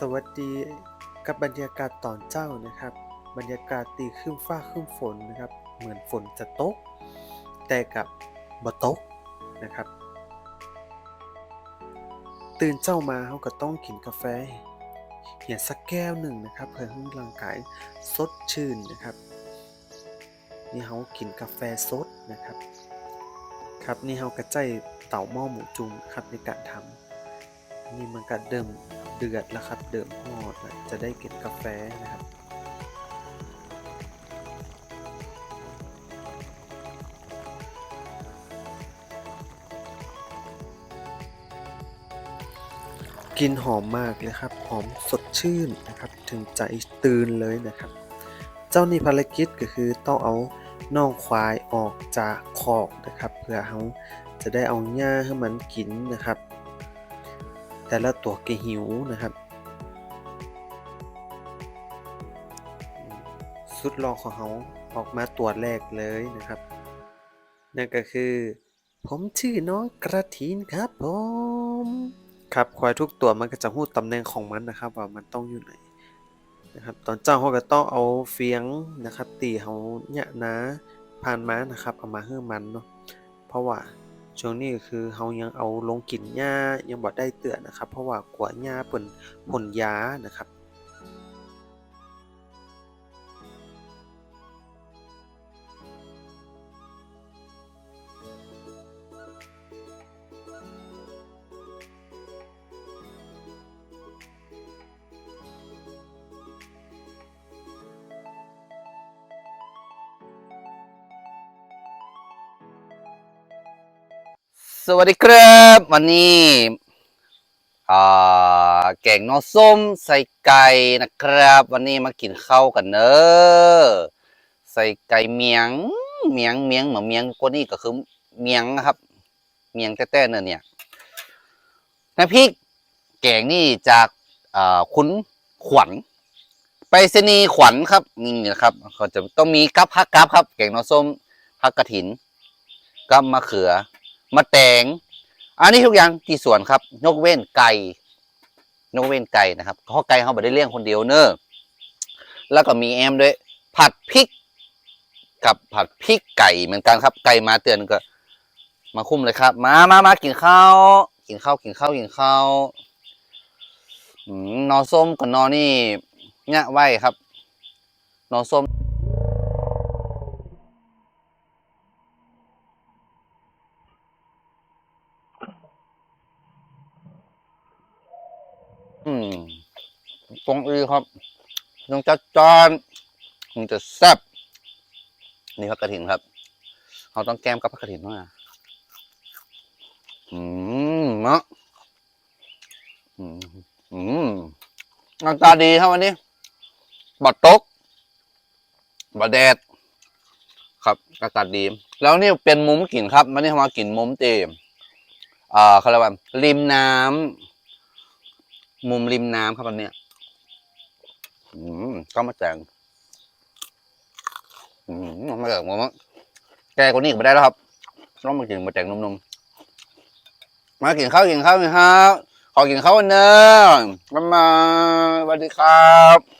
สวัสดีกับบรรยากาศตอนเจ้านะครับ บรรยากาศตีครึ้มฟ้าครึ้มฝนนะครับ เหมือนฝนจะตก แต่กับบ่ตกนะครับ ตื่นเจ้ามาเขาก็ต้องกินกาแฟเหียสักแก้วหนึ่งนะครับเพื่อให้ร่างกายสดชื่นนะครับนี่เขากินกาแฟสดนะครับ ครับนี่เขากระใจเต่าหม้อหมูจุ่มครับในการทำนี่มันก็เดิม เดือดแล้วครับ เดิมฮอดแล้วจะได้เกินกาแฟนะครับกลินหอมมากเลยครับ หอมสดชื่นนะครับ ถึงใจตื่นเลยนะครับ เจ้านี่ภารกิจก็คือต้องเอาน่องควายออกจากคอกนะครับ เพื่อเขาจะได้เอาหญ้าให้มันกินนะครับ แต่ละตัวก็หิวนะครับ สุดรองของเขาออกมาตัวแรกเลยนะครับ นั่นก็คือ ผมชื่อน้องกระถินครับผมครับควายทุกตัวมันก็จะหู้ตำแหน่งของมันนะครับ ว่ามันต้องอยู่ไหนนะครับ ตอนเจ้าเขาก็ต้องเอาเฟียงนะครับ ตีเขาเนี่ยนะผ่านมานะครับเอามาให้มันเนาะเพราะว่า ช่วงนี้คือเฮายังเอาลงกินหญ้ายังบ่ได้เตือนนะครับ เพราะว่ากลัวหญ้าเปิ่นผลยานะครับ สวัสดีครับ วันนี้แกงนอส้มใส่ไก่นะครับ วันนี้มากินข้าวกันเนอะใส่ไก่เมียงเมียงเมียงเหมือนเมียงกว่านี้ก็คือเมียงนะครับ เมียงแต้ๆเนี่ยเนี่ยน้ำพริกแกงนี่จากคุณขวัญไปรษณีขวัญครับนี่นะครับเขาจะต้องมีกับผักกับครับ แกงนอส้มผักกระถินกับมะเขือ มาแตง อันนี้ทุกอย่างที่สวนครับ ยกเว้นไก่ยกเว้นไก่นะครับเพราะไก่เขาไม่ได้เลี้ยงคนเดียวเนอะแล้วก็มีแอมด้วย ผัดพริก กับผัดพริกไก่เหมือนกันครับ ไก่มาเตือนก็ มาคุ้มเลยครับ มามามากินข้าวกินข้าวกินข้าวกินข้าวนอส้มกับนอนี่เนี่ยไหวครับนอส้ม ตรงอีครับต้องจัดจานคงจะแซ่บนี่ผักกระถินครับเราต้องแก้มกับผักกระถินมากอืมเนาะอืมอืมหน้าตาดีครับวันนี้บัดตกบัดแดด ครับอากาศดี แล้วนี่เป็นมุมกลิ่นครับวันนี้มากินมุมเต็มอ่าเขาเรียกว่าริมน้ำ มุมริมน้ำครับอันเนี้ยอืมก็มาแจงอืมมาแจงมาแกก็นี้ก็ไม่ได้แล้วครับต้องมากินมาแจงนมๆมากินข้าวกินข้าวกินข้าวขอกินข้าววันเนอะมามาสวัสดีครับ